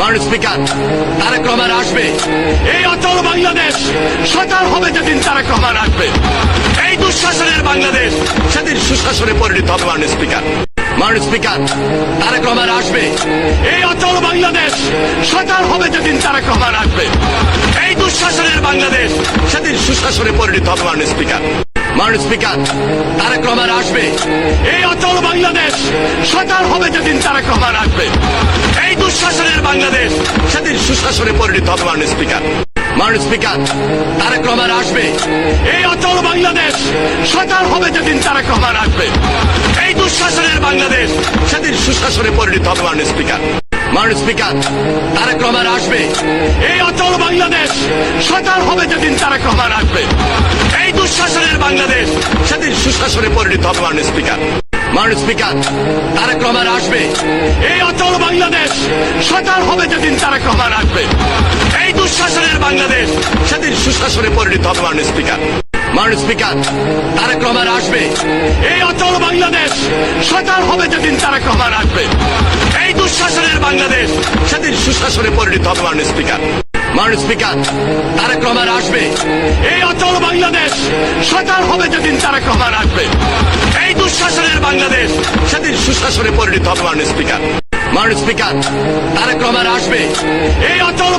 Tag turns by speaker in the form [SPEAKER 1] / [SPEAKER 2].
[SPEAKER 1] মাননীয় স্পিকার, তারেক রহমান আসবে। এই অচল বাংলাদেশ সকাল হবে যেদিন তারেক রহমান আসবে। এই দুঃশাসনের বাংলাদেশ, সেদিন সুশাসনে পরিণত হবে মাননীয় স্পিকার। মাননীয় স্পিকার, তারেক রহমান আসবে। এই অচল বাংলাদেশ সকাল হবে যেদিন তারেক রহমান আসবে। এই দুঃশাসনের বাংলাদেশ, সেদিন সুশাসনে পরিণত হবে মাননীয় স্পিকার। মাননীয় স্পিকার, তারেক রহমান আসবে। এই অচল বাংলাদেশ সকাল হবে যেদিন তারেক রহমান আসবে এই দুঃশাসনের বাংলাদেশ সেদিন সুশাসনে পরিণত হবে, মাননীয় স্পিকার। মাননীয় স্পিকার তারেক রহমান আসবে। এই অচল বাংলাদেশ সকাল হবে যেদিন তারেক রহমান রাখবে। এই দুঃশাসনের বাংলাদেশ সেদিন সুশাসনে পরিণত হবে, মাননীয় স্পিকার। মাননীয় স্পিকার তারেক রহমান আসবে। এই অচল বাংলাদেশ সকাল হবে যেদিন তারেক রহমান আসবে এই দুঃশাসনের বাংলাদেশ সেদিন সুশাসনে পরিণত হবে, মাননীয় স্পিকার। মাননীয় স্পিকার তারেক রহমান আসবে। এই অচল বাংলাদেশ সকাল হবে যেদিন তারেক রহমান আসবে। এই দুঃশাসনের বাংলাদেশ, সেদিন সুশাসনে পরিণত হবে মাননীয় স্পিকার মাননীয় স্পিকার তারেক রহমান আসবে। এই অচল বাংলাদেশ সকাল হবে যেদিন তারেক রহমান আসবে। এই দুঃশাসনের বাংলাদেশ, সেদিন সুশাসনে পরিণত হবে মাননীয় স্পিকার মাননীয় স্পিকার তারেক রহমান আসবে। এই অচল বাংলাদেশ সকাল হবে যেদিন তারেক রহমান আসবে। এই দুঃশাসনের বাংলাদেশ। সেদিন সুশাসনে পরিণত হবে মাননীয় স্পিকার। মাননীয় স্পিকার, তারেক রহমান আসবে। এই অচল